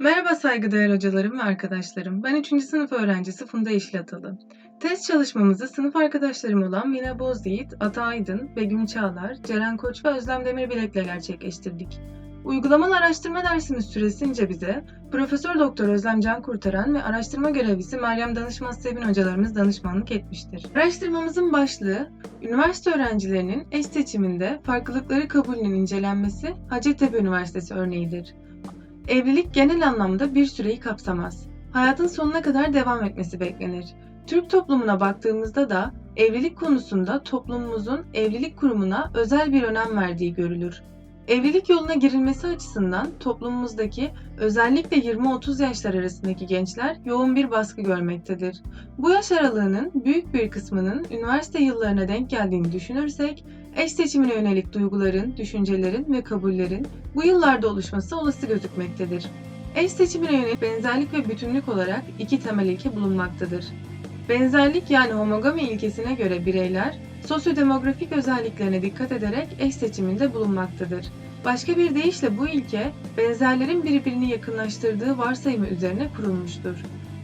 Merhaba saygıdeğer hocalarım ve arkadaşlarım. Ben 3. sınıf öğrencisi Funda İşlatalı. Test çalışmamızı sınıf arkadaşlarım olan Mine Bozyiğit, Ata Aydın, Begüm Çağlar, Ceren Koç ve Özlem Demirbilek'le gerçekleştirdik. Uygulamalı araştırma dersimiz süresince bize Profesör Doktor Özlem Can Kurtaran ve araştırma görevlisi Meryem Danışmaz Sevin hocalarımız danışmanlık etmiştir. Araştırmamızın başlığı, üniversite öğrencilerinin eş seçiminde farklılıkları kabulünün incelenmesi Hacettepe Üniversitesi örneğidir. Evlilik genel anlamda bir süreyi kapsamaz. Hayatın sonuna kadar devam etmesi beklenir. Türk toplumuna baktığımızda da evlilik konusunda toplumumuzun evlilik kurumuna özel bir önem verdiği görülür. Evlilik yoluna girilmesi açısından toplumumuzdaki özellikle 20-30 yaşlar arasındaki gençler yoğun bir baskı görmektedir. Bu yaş aralığının büyük bir kısmının üniversite yıllarına denk geldiğini düşünürsek, eş seçimine yönelik duyguların, düşüncelerin ve kabullerin bu yıllarda oluşması olası gözükmektedir. Eş seçimine yönelik benzerlik ve bütünlük olarak iki temel ilke bulunmaktadır. Benzerlik yani homogami ilkesine göre bireyler sosyodemografik özelliklerine dikkat ederek eş seçiminde bulunmaktadır. Başka bir deyişle bu ilke benzerlerin birbirini yakınlaştırdığı varsayımı üzerine kurulmuştur.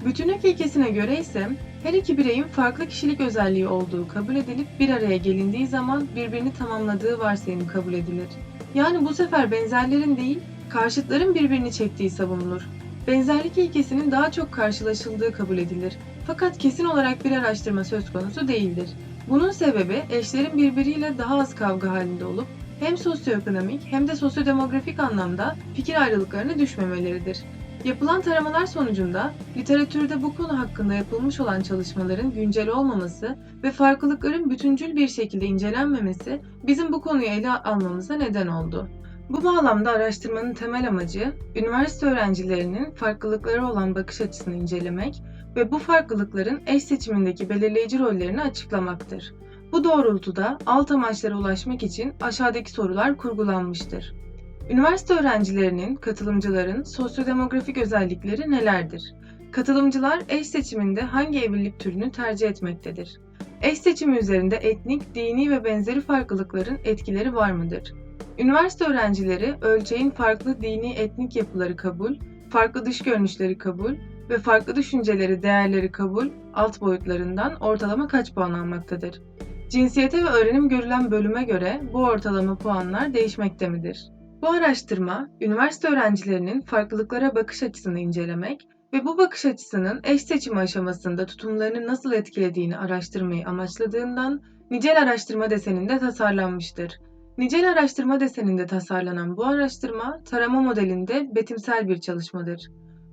Bütünlük ilkesine göre ise her iki bireyin farklı kişilik özelliği olduğu kabul edilip bir araya gelindiği zaman birbirini tamamladığı varsayımı kabul edilir. Yani bu sefer benzerlerin değil, karşıtların birbirini çektiği savunulur. Benzerlik ilkesinin daha çok karşılaşıldığı kabul edilir. Fakat kesin olarak bir araştırma söz konusu değildir. Bunun sebebi eşlerin birbiriyle daha az kavga halinde olup hem sosyoekonomik hem de sosyodemografik anlamda fikir ayrılıklarına düşmemeleridir. Yapılan taramalar sonucunda literatürde bu konu hakkında yapılmış olan çalışmaların güncel olmaması ve farklılıkların bütüncül bir şekilde incelenmemesi bizim bu konuyu ele almamıza neden oldu. Bu bağlamda araştırmanın temel amacı, üniversite öğrencilerinin farklılıkları olan bakış açısını incelemek ve bu farklılıkların eş seçimindeki belirleyici rollerini açıklamaktır. Bu doğrultuda alt amaçlara ulaşmak için aşağıdaki sorular kurgulanmıştır. Üniversite öğrencilerinin, katılımcıların sosyodemografik özellikleri nelerdir? Katılımcılar eş seçiminde hangi evlilik türünü tercih etmektedir? Eş seçimi üzerinde etnik, dini ve benzeri farklılıkların etkileri var mıdır? Üniversite öğrencileri ölçeğin farklı dini etnik yapıları kabul, farklı dış görünüşleri kabul ve farklı düşünceleri, değerleri kabul alt boyutlarından ortalama kaç puan almaktadır? Cinsiyete ve öğrenim görülen bölüme göre bu ortalama puanlar değişmekte midir? Bu araştırma, üniversite öğrencilerinin farklılıklara bakış açısını incelemek ve bu bakış açısının eş seçimi aşamasında tutumlarını nasıl etkilediğini araştırmayı amaçladığından nicel araştırma deseninde tasarlanmıştır. Nicel araştırma deseninde tasarlanan bu araştırma, tarama modelinde betimsel bir çalışmadır.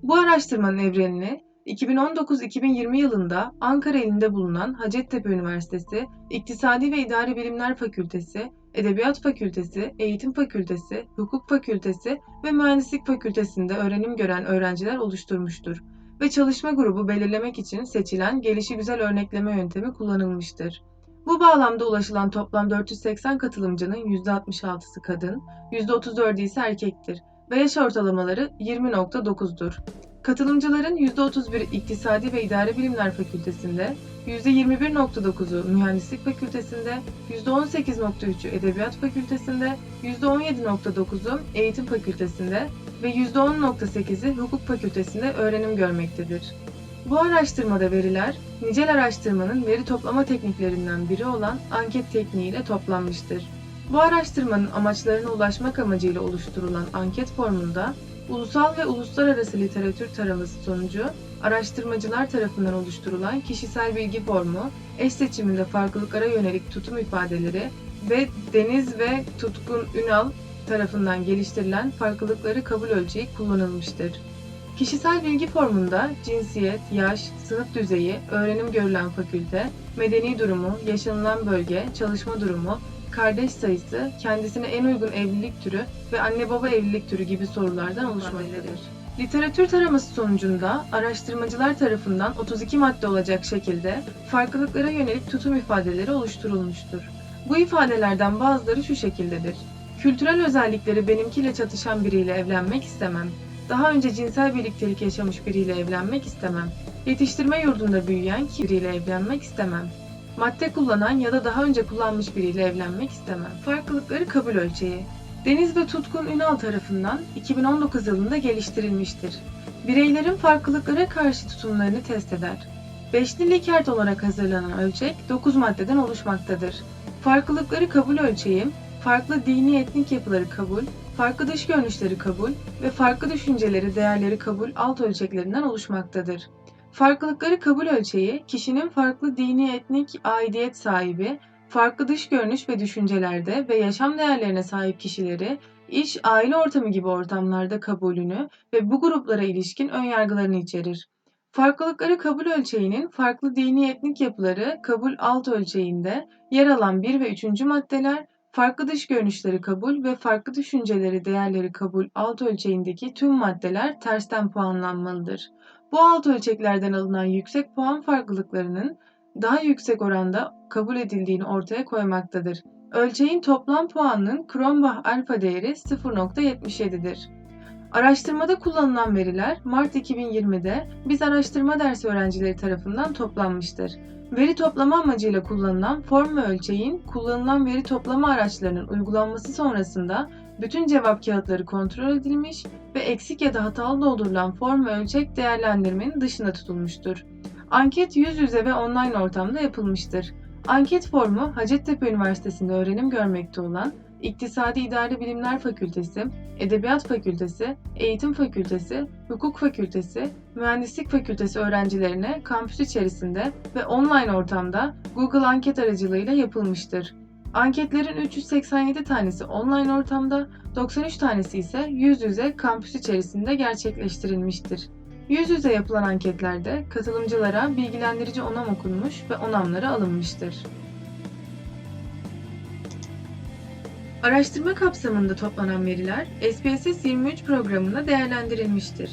Bu araştırmanın evrenini 2019-2020 yılında Ankara ilinde bulunan Hacettepe Üniversitesi İktisadi ve İdari Bilimler Fakültesi, Edebiyat Fakültesi, Eğitim Fakültesi, Hukuk Fakültesi ve Mühendislik Fakültesinde öğrenim gören öğrenciler oluşturmuştur ve çalışma grubu belirlemek için seçilen gelişigüzel örnekleme yöntemi kullanılmıştır. Bu bağlamda ulaşılan toplam 480 katılımcının %66'sı kadın, %34'ü ise erkektir ve yaş ortalamaları 20.9'dur. Katılımcıların %31'i İktisadi ve İdari Bilimler Fakültesinde, %21.9'u Mühendislik Fakültesinde, %18.3'ü Edebiyat Fakültesinde, %17.9'u Eğitim Fakültesinde ve %10.8'i Hukuk Fakültesinde öğrenim görmektedir. Bu araştırmada veriler, nicel araştırmanın veri toplama tekniklerinden biri olan anket tekniğiyle toplanmıştır. Bu araştırmanın amaçlarına ulaşmak amacıyla oluşturulan anket formunda ulusal ve uluslararası literatür taraması sonucu araştırmacılar tarafından oluşturulan kişisel bilgi formu, eş seçiminde farklılıklara yönelik tutum ifadeleri ve Deniz ve Tutkun Ünal tarafından geliştirilen farklılıkları kabul ölçeği kullanılmıştır. Kişisel bilgi formunda cinsiyet, yaş, sınıf düzeyi, öğrenim görülen fakülte, medeni durumu, yaşanılan bölge, çalışma durumu, kardeş sayısı, kendisine en uygun evlilik türü ve anne baba evlilik türü gibi sorulardan oluşmaktadır. Literatür taraması sonucunda araştırmacılar tarafından 32 madde olacak şekilde farklılıklara yönelik tutum ifadeleri oluşturulmuştur. Bu ifadelerden bazıları şu şekildedir. Kültürel özellikleri benimkiyle çatışan biriyle evlenmek istemem. Daha önce cinsel birliktelik yaşamış biriyle evlenmek istemem. Yetiştirme yurdunda büyüyen biriyle evlenmek istemem. Madde kullanan ya da daha önce kullanmış biriyle evlenmek istemem. Farklılıkları kabul ölçeği. Deniz ve Tutkun Ünal tarafından 2019 yılında geliştirilmiştir. Bireylerin farklılıklara karşı tutumlarını test eder. Beşli Likert olarak hazırlanan ölçek 9 maddeden oluşmaktadır. Farklılıkları kabul ölçeği, farklı dini etnik yapıları kabul, farklı dış görünüşleri kabul ve farklı düşünceleri, değerleri kabul alt ölçeklerinden oluşmaktadır. Farklılıkları kabul ölçeği, kişinin farklı dini etnik aidiyet sahibi, farklı dış görünüş ve düşüncelerde ve yaşam değerlerine sahip kişileri, iş, aile ortamı gibi ortamlarda kabulünü ve bu gruplara ilişkin önyargılarını içerir. Farklılıkları kabul ölçeğinin farklı dini etnik yapıları kabul alt ölçeğinde yer alan 1 ve 3. maddeler, farklı dış görünüşleri kabul ve farklı düşünceleri, değerleri kabul alt ölçeğindeki tüm maddeler tersten puanlanmalıdır. Bu alt ölçeklerden alınan yüksek puan farklılıklarının daha yüksek oranda kabul edildiğini ortaya koymaktadır. Ölçeğin toplam puanının Kronbach alfa değeri 0.77'dir. Araştırmada kullanılan veriler Mart 2020'de biz araştırma dersi öğrencileri tarafından toplanmıştır. Veri toplama amacıyla kullanılan form ve ölçeğin kullanılan veri toplama araçlarının uygulanması sonrasında bütün cevap kağıtları kontrol edilmiş ve eksik ya da hatalı doldurulan form ve ölçek değerlendirmenin dışında tutulmuştur. Anket yüz yüze ve online ortamda yapılmıştır. Anket formu Hacettepe Üniversitesi'nde öğrenim görmekte olan İktisadi İdari Bilimler Fakültesi, Edebiyat Fakültesi, Eğitim Fakültesi, Hukuk Fakültesi, Mühendislik Fakültesi öğrencilerine kampüs içerisinde ve online ortamda Google Anket aracılığıyla yapılmıştır. Anketlerin 387 tanesi online ortamda, 93 tanesi ise yüz yüze kampüs içerisinde gerçekleştirilmiştir. Yüz yüze yapılan anketlerde katılımcılara bilgilendirici onam okunmuş ve onamları alınmıştır. Araştırma kapsamında toplanan veriler SPSS 23 programında değerlendirilmiştir.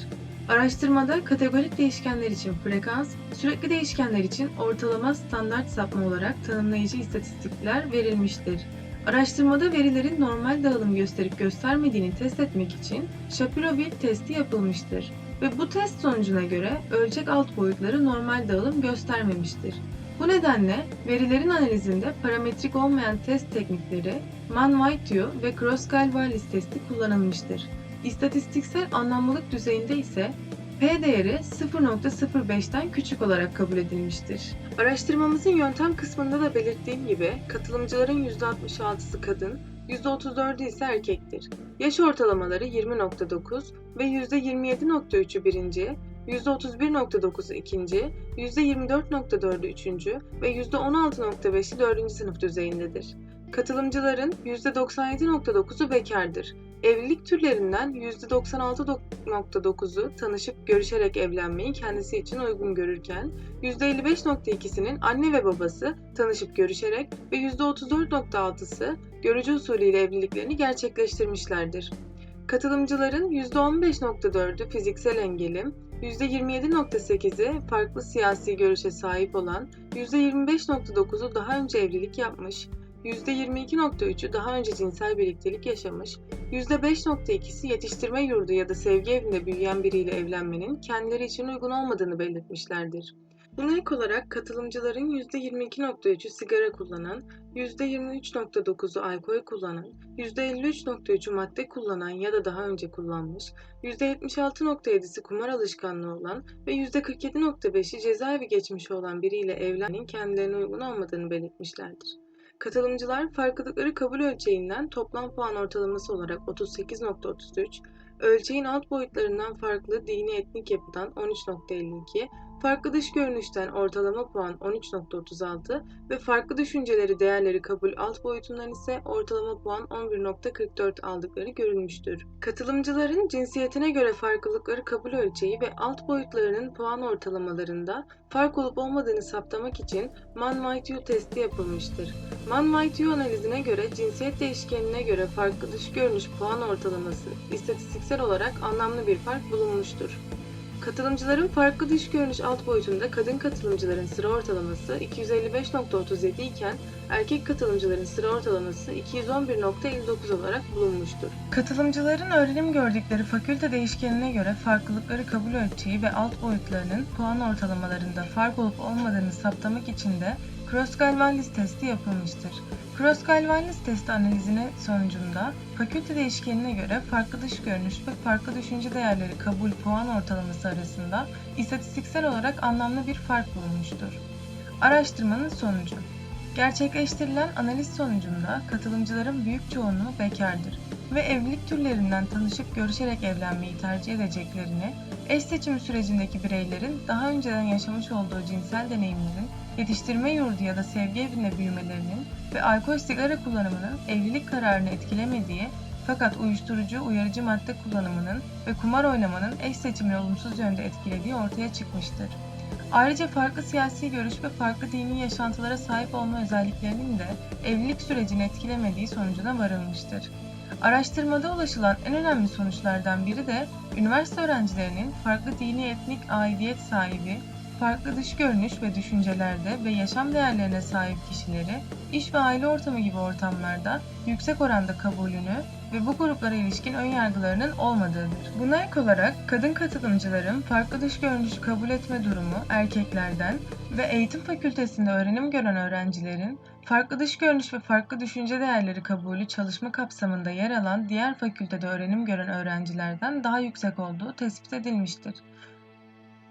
Araştırmada kategorik değişkenler için frekans, sürekli değişkenler için ortalama standart sapma olarak tanımlayıcı istatistikler verilmiştir. Araştırmada verilerin normal dağılım gösterip göstermediğini test etmek için Shapiro-Wilk testi yapılmıştır ve bu test sonucuna göre ölçek alt boyutları normal dağılım göstermemiştir. Bu nedenle verilerin analizinde parametrik olmayan test teknikleri Mann-Whiteo ve Cross-Gall-Wallis testi kullanılmıştır. İstatistiksel anlamlılık düzeyinde ise P değeri 0.05'ten küçük olarak kabul edilmiştir. Araştırmamızın yöntem kısmında da belirttiğim gibi katılımcıların %66'sı kadın, %34'ü ise erkektir. Yaş ortalamaları 20.9 ve %27.3'ü birinci, %31.9'u ikinci, %24.4'ü üçüncü ve %16.5'i dördüncü sınıf düzeyindedir. Katılımcıların %97.9'u bekardır. Evlilik türlerinden %96.9'u tanışıp görüşerek evlenmeyi kendisi için uygun görürken, %55.2'sinin anne ve babası tanışıp görüşerek ve %34.6'sı görücü usulüyle evliliklerini gerçekleştirmişlerdir. Katılımcıların %15.4'ü fiziksel engelim, %27.8'i farklı siyasi görüşe sahip olan, %25.9'u daha önce evlilik yapmış, %22.3'ü daha önce cinsel birliktelik yaşamış, %5.2'si yetiştirme yurdu ya da sevgi evinde büyüyen biriyle evlenmenin kendileri için uygun olmadığını belirtmişlerdir. Buna ek olarak katılımcıların %22.3'ü sigara kullanan, %23.9'u alkol kullanan, %53.3'ü madde kullanan ya da daha önce kullanmış, %76.7'si kumar alışkanlığı olan ve %47.5'i cezaevi geçmişi olan biriyle evlenmenin kendilerine uygun olmadığını belirtmişlerdir. Katılımcılar farklılıkları kabul ölçeğinden toplam puan ortalaması olarak 38.33, ölçeğin alt boyutlarından farklı dini etnik yapıdan 13.52, farklı dış görünüşten ortalama puan 13.36 ve farklı düşünceleri değerleri kabul alt boyutundan ise ortalama puan 11.44 aldıkları görülmüştür. Katılımcıların cinsiyetine göre farklılıkları kabul ölçeği ve alt boyutlarının puan ortalamalarında fark olup olmadığını saptamak için Mann-Whiteo testi yapılmıştır. Mann-Whiteo analizine göre cinsiyet değişkenine göre farklı dış görünüş puan ortalaması istatistiksel olarak anlamlı bir fark bulunmuştur. Katılımcıların farklı dış görünüş alt boyutunda kadın katılımcıların sıra ortalaması 255.37 iken erkek katılımcıların sıra ortalaması 211.59 olarak bulunmuştur. Katılımcıların öğrenim gördükleri fakülte değişkenine göre farklılıkları kabul ölçeği ve alt boyutlarının puan ortalamalarında fark olup olmadığını saptamak için de Cross-Galvanlis testi yapılmıştır. Cross-Galvanlis testi analizine sonucunda fakülte değişkenine göre farklı dış görünüş ve farklı düşünce değerleri kabul puan ortalaması arasında istatistiksel olarak anlamlı bir fark bulunmuştur. Araştırmanın sonucu Gerçekleştirilen analiz sonucunda katılımcıların büyük çoğunluğu bekardır ve evlilik türlerinden tanışıp görüşerek evlenmeyi tercih edeceklerini, eş seçimi sürecindeki bireylerin daha önceden yaşamış olduğu cinsel deneyimlerin, yetiştirme yurdu ya da sevgi evinde büyümelerinin ve alkol sigara kullanımının evlilik kararını etkilemediği fakat uyuşturucu, uyarıcı madde kullanımının ve kumar oynamanın eş seçimini olumsuz yönde etkilediği ortaya çıkmıştır. Ayrıca farklı siyasi görüş ve farklı dini yaşantılara sahip olma özelliklerinin de evlilik sürecini etkilemediği sonucuna varılmıştır. Araştırmada ulaşılan en önemli sonuçlardan biri de üniversite öğrencilerinin farklı dini etnik aidiyet sahibi, farklı dış görünüş ve düşüncelerde ve yaşam değerlerine sahip kişileri iş ve aile ortamı gibi ortamlarda yüksek oranda kabulünü ve bu gruplara ilişkin önyargılarının olmadığıdır. Buna ek olarak kadın katılımcıların farklı dış görünüşü kabul etme durumu erkeklerden ve eğitim fakültesinde öğrenim gören öğrencilerin farklı dış görünüş ve farklı düşünce değerleri kabulü çalışma kapsamında yer alan diğer fakültede öğrenim gören öğrencilerden daha yüksek olduğu tespit edilmiştir.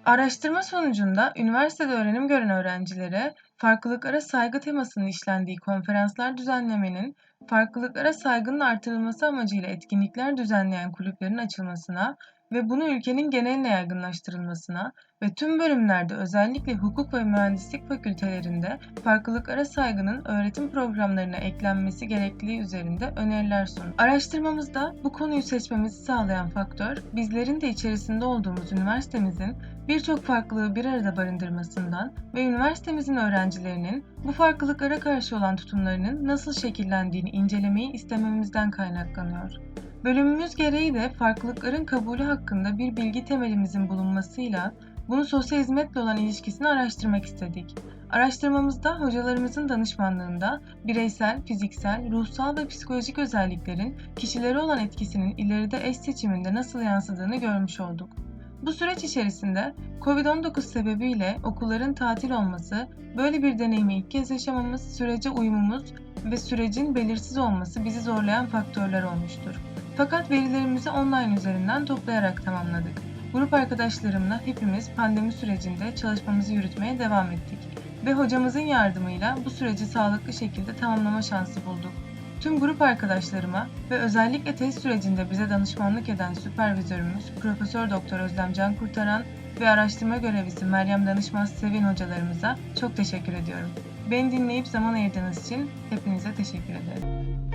Araştırma sonucunda üniversitede öğrenim gören öğrencilere farklılıklara saygı temasının işlendiği konferanslar düzenlemenin, farklılıklara saygının artırılması amacıyla etkinlikler düzenleyen kulüplerin açılmasına ve bunu ülkenin geneline yaygınlaştırılmasına ve tüm bölümlerde özellikle hukuk ve mühendislik fakültelerinde farklılıklara saygının öğretim programlarına eklenmesi gerekliliği üzerinde öneriler sundu. Araştırmamızda bu konuyu seçmemizi sağlayan faktör, bizlerin de içerisinde olduğumuz üniversitemizin birçok farklılığı bir arada barındırmasından ve üniversitemizin öğrencilerinin bu farklılıklara karşı olan tutumlarının nasıl şekillendiğini incelemeyi istememizden kaynaklanıyor. Bölümümüz gereği de farklılıkların kabulü hakkında bir bilgi temelimizin bulunmasıyla bunu sosyal hizmetle olan ilişkisini araştırmak istedik. Araştırmamızda hocalarımızın danışmanlığında bireysel, fiziksel, ruhsal ve psikolojik özelliklerin kişilere olan etkisinin ileride eş seçiminde nasıl yansıdığını görmüş olduk. Bu süreç içerisinde COVID-19 sebebiyle okulların tatil olması, böyle bir deneyimi ilk kez yaşamamız, sürece uyumumuz ve sürecin belirsiz olması bizi zorlayan faktörler olmuştur. Fakat verilerimizi online üzerinden toplayarak tamamladık. Grup arkadaşlarımla hepimiz pandemi sürecinde çalışmamızı yürütmeye devam ettik ve hocamızın yardımıyla bu süreci sağlıklı şekilde tamamlama şansı bulduk. Tüm grup arkadaşlarıma ve özellikle test sürecinde bize danışmanlık eden süpervizörümüz Profesör Doktor Özlem Can Kurtaran ve araştırma görevlisi Meryem Danışmaz Sevin hocalarımıza çok teşekkür ediyorum. Beni dinleyip zaman ayırdığınız için hepinize teşekkür ederim.